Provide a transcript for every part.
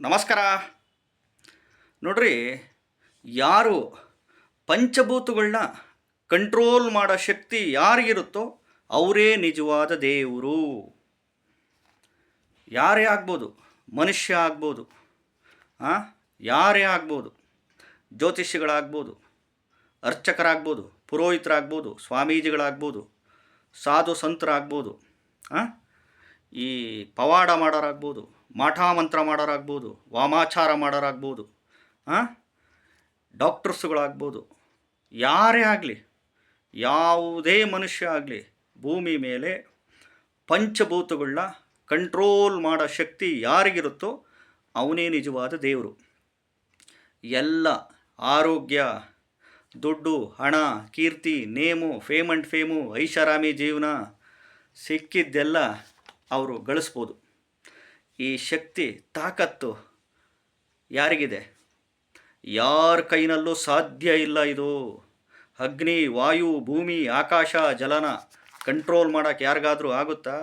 ನಮಸ್ಕಾರ ನೋಡ್ರಿ, ಯಾರು ಪಂಚಭೂತಗಳನ್ನ ಕಂಟ್ರೋಲ್ ಮಾಡೋ ಶಕ್ತಿ ಯಾರಿಗಿರುತ್ತೋ ಅವರೇ ನಿಜವಾದ ದೇವರು ಯಾರೇ ಆಗ್ಬೋದು, ಮನುಷ್ಯ ಆಗ್ಬೋದು, ಆ? ಯಾರೇ ಆಗ್ಬೋದು ಜ್ಯೋತಿಷಿಗಳಾಗ್ಬೋದು ಅರ್ಚಕರಾಗ್ಬೋದು, ಪುರೋಹಿತರಾಗ್ಬೋದು, ಸ್ವಾಮೀಜಿಗಳಾಗ್ಬೋದು, ಸಾಧು ಸಂತರಾಗ್ಬೋದು ಹಾಂ ಈ ಪವಾಡ ಮಾಡೋರಾಗ್ಬೋದು ಮಾಠಾಮಂತ್ರ ಮಾಡೋರಾಗ್ಬೋದು, ವಾಮಾಚಾರ ಮಾಡೋರಾಗ್ಬೋದು ಹಾಂ ಡಾಕ್ಟರ್ಸ್ಗಳಾಗ್ಬೋದು, ಯಾರೇ ಆಗಲಿ, ಯಾವುದೇ ಮನುಷ್ಯ ಆಗಲಿ, ಭೂಮಿ ಮೇಲೆ ಪಂಚಭೂತಗಳನ್ನ ಕಂಟ್ರೋಲ್ ಮಾಡೋ ಶಕ್ತಿ ಯಾರಿಗಿರುತ್ತೋ ಅವನೇ ನಿಜವಾದ ದೇವರು. ಎಲ್ಲ, ಆರೋಗ್ಯ, ದುಡ್ಡು, ಹಣ, ಕೀರ್ತಿ, ನೇಮು ಫೇಮ್ ಆ್ಯಂಡ್ ಫೇಮು ಐಷಾರಾಮಿ ಜೀವನ ಸಿಕ್ಕಿದ್ದೆಲ್ಲ ಅವರು ಗಳಿಸ್ಬೋದು. ಈ ಶಕ್ತಿ, ತಾಕತ್ತು ಯಾರಿಗಿದೆ? ಯಾರ ಕೈನಲ್ಲೂ ಸಾಧ್ಯ ಇಲ್ಲ ಇದು. ಅಗ್ನಿ, ವಾಯು, ಭೂಮಿ, ಆಕಾಶ, ಜಲನ ಕಂಟ್ರೋಲ್ ಮಾಡೋಕ್ಕೆ ಯಾರಿಗಾದರೂ ಆಗುತ್ತಾ?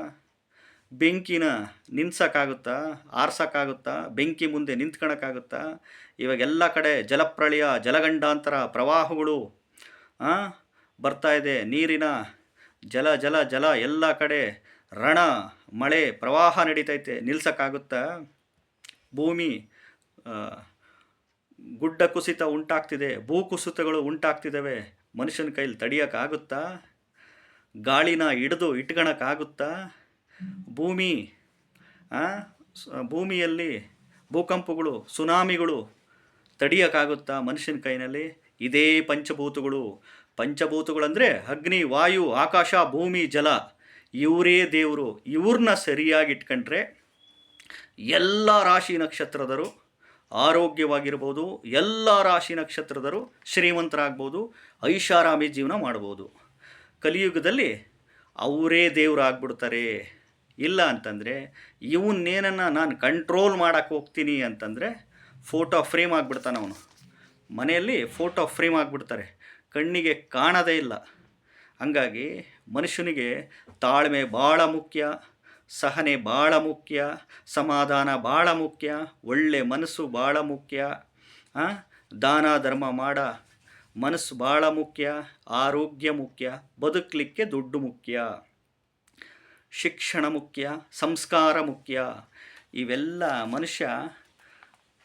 ಬೆಂಕಿನ ನಿನ್ಸೋಕ್ಕಾಗುತ್ತಾ ಆರ್ಸೋಕ್ಕಾಗುತ್ತಾ? ಬೆಂಕಿ ಮುಂದೆ ನಿಂತ್ಕೊಳಕ್ಕಾಗುತ್ತಾ ಇವಾಗೆಲ್ಲ ಕಡೆ ಜಲಪ್ರಳಯ, ಜಲಗಂಡಾಂತರ ಪ್ರವಾಹಗಳು ಬರ್ತಾ ಇದೆ. ನೀರಿನ ಜಲ ಜಲ ಜಲ ಎಲ್ಲ ಕಡೆ ರಣ ಮಳೆ, ಪ್ರವಾಹ ನಡೀತೈತೆ, ನಿಲ್ಸೋಕ್ಕಾಗುತ್ತಾ? ಭೂಮಿ ಗುಡ್ಡ ಕುಸಿತ ಉಂಟಾಗ್ತಿದೆ ಭೂಕುಸಿತಗಳು ಉಂಟಾಗ್ತಿದ್ದಾವೆ ಮನುಷ್ಯನ ಕೈಲಿ ತಡಿಯೋಕ್ಕಾಗುತ್ತಾ? ಗಾಳಿನ ಹಿಡಿದು ಇಟ್ಕೊಳಕ್ಕಾಗುತ್ತಾ? ಭೂಮಿ ಭೂಮಿಯಲ್ಲಿ ಭೂಕಂಪಗಳು, ಸುನಾಮಿಗಳು ತಡಿಯೋಕ್ಕಾಗುತ್ತಾ ಮನುಷ್ಯನ ಕೈನಲ್ಲಿ? ಇದೇ ಪಂಚಭೂತಗಳು. ಪಂಚಭೂತಗಳಂದರೆ ಅಗ್ನಿ, ವಾಯು, ಆಕಾಶ, ಭೂಮಿ, ಜಲ. ಇವರೇ ದೇವರು. ಇವ್ರನ್ನ ಸರಿಯಾಗಿ ಇಟ್ಕೊಂಡ್ರೆ ಎಲ್ಲ ರಾಶಿ ನಕ್ಷತ್ರದರು ಆರೋಗ್ಯವಾಗಿರ್ಬೋದು, ಎಲ್ಲ ರಾಶಿ ನಕ್ಷತ್ರದರು ಶ್ರೀಮಂತರಾಗ್ಬೋದು, ಐಷಾರಾಮಿ ಜೀವನ ಮಾಡ್ಬೋದು. ಕಲಿಯುಗದಲ್ಲಿ ಅವರೇ ದೇವರಾಗ್ಬಿಡ್ತಾರೆ. ಇಲ್ಲ ಅಂತಂದರೆ ಇವನ್ನೇನನ್ನು ನಾನು ಕಂಟ್ರೋಲ್ ಮಾಡೋಕ್ಕೆ ಹೋಗ್ತೀನಿ ಅಂತಂದರೆ ಫೋಟೋ ಫ್ರೇಮ್ ಆಗಿಬಿಡ್ತಾನೆ ಅವನು. ಮನೆಯಲ್ಲಿ ಫೋಟೋ ಫ್ರೇಮ್ ಆಗಿಬಿಡ್ತಾರೆ. ಕಣ್ಣಿಗೆ ಕಾಣದೇ ಇಲ್ಲ. ಹಂಗಾಗಿ ಮನುಷ್ಯನಿಗೆ ತಾಳ್ಮೆ ಭಾಳ ಮುಖ್ಯ, ಸಹನೆ ಭಾಳ ಮುಖ್ಯ, ಸಮಾಧಾನ ಭಾಳ ಮುಖ್ಯ, ಒಳ್ಳೆ ಮನಸ್ಸು ಭಾಳ ಮುಖ್ಯ? ದಾನ ಧರ್ಮ ಮಾಡ ಮನಸ್ಸು ಭಾಳ ಮುಖ್ಯ, ಆರೋಗ್ಯ ಮುಖ್ಯ, ಬದುಕಲಿಕ್ಕೆ ದುಡ್ಡು ಮುಖ್ಯ, ಶಿಕ್ಷಣ ಮುಖ್ಯ, ಸಂಸ್ಕಾರ ಮುಖ್ಯ ಇವೆಲ್ಲ ಮನುಷ್ಯ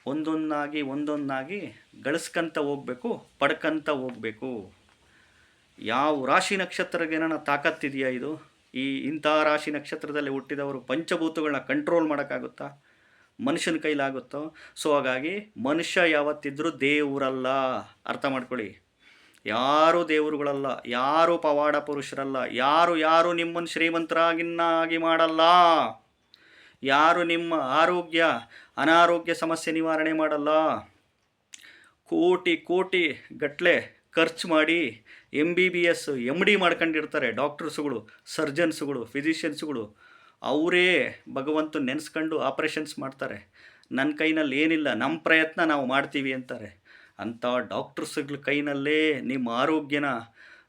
ಒಂದೊಂದಾಗಿ ಒಂದೊಂದಾಗಿ ಗಳಿಸ್ಕಂತ ಹೋಗ್ಬೇಕು, ಪಡ್ಕಂತ ಹೋಗ್ಬೇಕು ಯಾವ ರಾಶಿ ನಕ್ಷತ್ರಕ್ಕೆ ನಕ್ಷತ್ರಗೇನ ತಾಕತ್ತಿದೆಯಾ ಇದು? ಈ ಇಂಥ ರಾಶಿ ನಕ್ಷತ್ರದಲ್ಲಿ ಹುಟ್ಟಿದವರು ಪಂಚಭೂತಗಳನ್ನ ಕಂಟ್ರೋಲ್ ಮಾಡೋಕ್ಕಾಗುತ್ತಾ? ಮನುಷ್ಯನ ಕೈಲಾಗುತ್ತೋ? ಸೊ ಹಾಗಾಗಿ ಮನುಷ್ಯ ಯಾವತ್ತಿದ್ರೂ ದೇವರಲ್ಲ. ಅರ್ಥ ಮಾಡ್ಕೊಳ್ಳಿ. ಯಾರು ದೇವರುಗಳಲ್ಲ, ಯಾರು ಪವಾಡ ಪುರುಷರಲ್ಲ, ಯಾರು ಯಾರು ನಿಮ್ಮನ್ನು ಶ್ರೀಮಂತರಾಗಿನ್ನಾಗಿ ಮಾಡಲ್ಲ. ಯಾರು ನಿಮ್ಮ ಆರೋಗ್ಯ, ಅನಾರೋಗ್ಯ ಸಮಸ್ಯೆ ನಿವಾರಣೆ ಮಾಡಲ್ಲ. ಕೋಟಿ ಕೋಟಿ ಗಟ್ಟಲೆ ಖರ್ಚು ಮಾಡಿ M B B S M D ಮಾಡ್ಕೊಂಡಿರ್ತಾರೆ, ಡಾಕ್ಟರ್ಸ್ಗಳು, ಸರ್ಜನ್ಸ್ಗಳು, ಫಿಸಿಷಿಯನ್ಸ್ಗಳು. ಅವರೇ ಭಗವಂತ ನೆನೆಸ್ಕೊಂಡು ಆಪ್ರೇಷನ್ಸ್ ಮಾಡ್ತಾರೆ. ನನ್ನ ಕೈನಲ್ಲಿ ಏನಿಲ್ಲ ನಮ್ಮ ಪ್ರಯತ್ನ ನಾವು ಮಾಡ್ತೀವಿ ಅಂತಾರೆ. ಅಂಥ ಡಾಕ್ಟರ್ಸ್ಗಳ ಕೈನಲ್ಲೇ ನಿಮ್ಮ ಆರೋಗ್ಯನ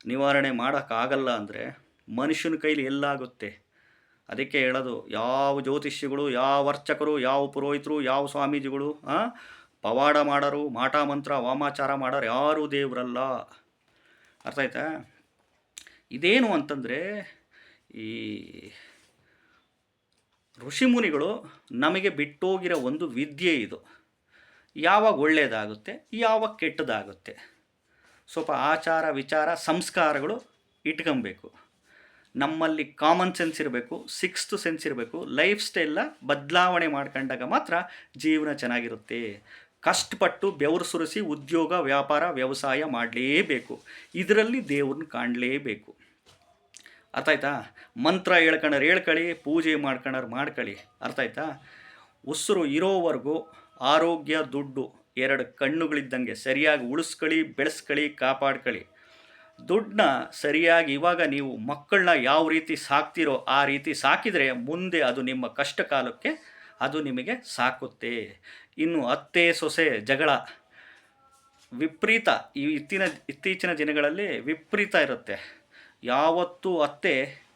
ನಿವಾರಣೆ ಮಾಡೋಕ್ಕಾಗಲ್ಲ ಅಂದರೆ ಮನುಷ್ಯನ ಕೈಲಿ ಎಲ್ಲಾಗುತ್ತೆ ಅದಕ್ಕೆ ಹೇಳೋದು, ಯಾವ ಜ್ಯೋತಿಷ್ಯಗಳು, ಯಾವ ಅರ್ಚಕರು, ಯಾವ ಪುರೋಹಿತರು, ಯಾವ ಸ್ವಾಮೀಜಿಗಳು ಪವಾಡ ಮಾಡರು, ಮಾಟ ಮಂತ್ರ, ವಾಮಾಚಾರ ಮಾಡೋರು, ಯಾರು ದೇವರಲ್ಲ. ಅರ್ಥ ಆಯ್ತಾ? ಇದೇನು ಅಂತಂದರೆ ಈ ಋಷಿಮುನಿಗಳು ನಮಗೆ ಬಿಟ್ಟೋಗಿರೋ ಒಂದು ವಿದ್ಯೆ ಇದು. ಯಾವಾಗ ಒಳ್ಳೆಯದಾಗುತ್ತೆ ಯಾವಾಗ ಕೆಟ್ಟದಾಗುತ್ತೆ. ಸ್ವಲ್ಪ ಆಚಾರ, ವಿಚಾರ, ಸಂಸ್ಕಾರಗಳು ಇಟ್ಕೊಬೇಕು. ನಮ್ಮಲ್ಲಿ ಕಾಮನ್ ಸೆನ್ಸ್ ಇರಬೇಕು ಸಿಕ್ಸ್ತ್ ಸೆನ್ಸ್ ಇರಬೇಕು ಲೈಫ್ ಸ್ಟೈಲ್ನ ಬದಲಾವಣೆ ಮಾಡ್ಕೊಂಡಾಗ ಮಾತ್ರ ಜೀವನ ಚೆನ್ನಾಗಿರುತ್ತೆ. ಕಷ್ಟಪಟ್ಟು ಬೆವರು ಸುರಿಸಿ ಉದ್ಯೋಗ, ವ್ಯಾಪಾರ, ವ್ಯವಸಾಯ ಮಾಡಲೇಬೇಕು. ಇದರಲ್ಲಿ ದೇವ್ರನ್ನ ಕಾಣಲೇಬೇಕು. ಅರ್ಥ ಆಯ್ತಾ ಮಂತ್ರ ಹೇಳ್ಕೊಂಡ್ರೆ ಹೇಳ್ಕೊಳ್ಳಿ ಪೂಜೆ ಮಾಡ್ಕೊಂಡ್ರೆ ಮಾಡ್ಕೊಳ್ಳಿ ಅರ್ಥ ಆಯ್ತಾ ಉಸಿರು ಇರೋವರೆಗೂ ಆರೋಗ್ಯ, ದುಡ್ಡು ಎರಡು ಕಣ್ಣುಗಳಿದ್ದಂಗೆ ಸರಿಯಾಗಿ ಉಳಿಸ್ಕೊಳ್ಳಿ ಬೆಳೆಸ್ಕೊಳ್ಳಿ ಕಾಪಾಡ್ಕೊಳ್ಳಿ ದುಡ್ಡನ್ನ ಸರಿಯಾಗಿ ಇವಾಗ ನೀವು ಮಕ್ಕಳನ್ನ ಯಾವ ರೀತಿ ಸಾಕ್ತಿರೋ ಆ ರೀತಿ ಸಾಕಿದರೆ ಮುಂದೆ ಅದು ನಿಮ್ಮ ಕಷ್ಟ ಕಾಲಕ್ಕೆ ಅದು ನಿಮಗೆ ಸಾಕುತ್ತೆ. ಇನ್ನು ಅತ್ತೆ, ಸೊಸೆ, ಜಗಳ, ವಿಪರೀತ ಈ ಇತ್ತಿನ, ಇತ್ತೀಚಿನ ದಿನಗಳಲ್ಲಿ ವಿಪರೀತ ಇರುತ್ತೆ. ಯಾವತ್ತೂ ಅತ್ತೆ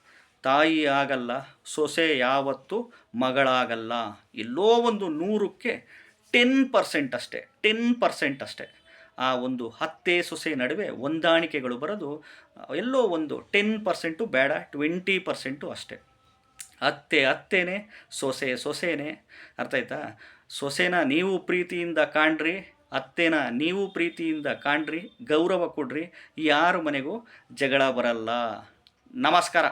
ತಾಯಿ ಆಗಲ್ಲ, ಸೊಸೆ ಯಾವತ್ತು ಮಗಳಾಗಲ್ಲ. ಎಲ್ಲೋ ಒಂದು ನೂರಕ್ಕೆ ಟೆನ್ ಪರ್ಸೆಂಟ್ ಅಷ್ಟೇ, ಟೆನ್ ಪರ್ಸೆಂಟ್ ಅಷ್ಟೇ. ಆ ಒಂದು ಹತ್ತೆ ಸೊಸೆ ನಡುವೆ ಹೊಂದಾಣಿಕೆಗಳು ಬರೋದು ಎಲ್ಲೋ ಒಂದು ಟೆನ್ ಪರ್ಸೆಂಟು ಬೇಡ, ಟ್ವೆಂಟಿ ಪರ್ಸೆಂಟು ಅಷ್ಟೇ. ಅತ್ತೆ ಅತ್ತೇನೆ, ಸೊಸೆ ಸೊಸೆನೇ, ಅರ್ಥ ಆಯ್ತಾ? ಸೊಸೆನ ನೀವು ಪ್ರೀತಿಯಿಂದ ಕಾಣ್ರಿ, ಅತ್ತೆನ ನೀವು ಪ್ರೀತಿಯಿಂದ ಕಾಣ್ರಿ, ಗೌರವ ಕೊಡ್ರಿ, ಯಾರು ಮನೆಗೂ ಜಗಳ ಬರಲ್ಲ. ನಮಸ್ಕಾರ.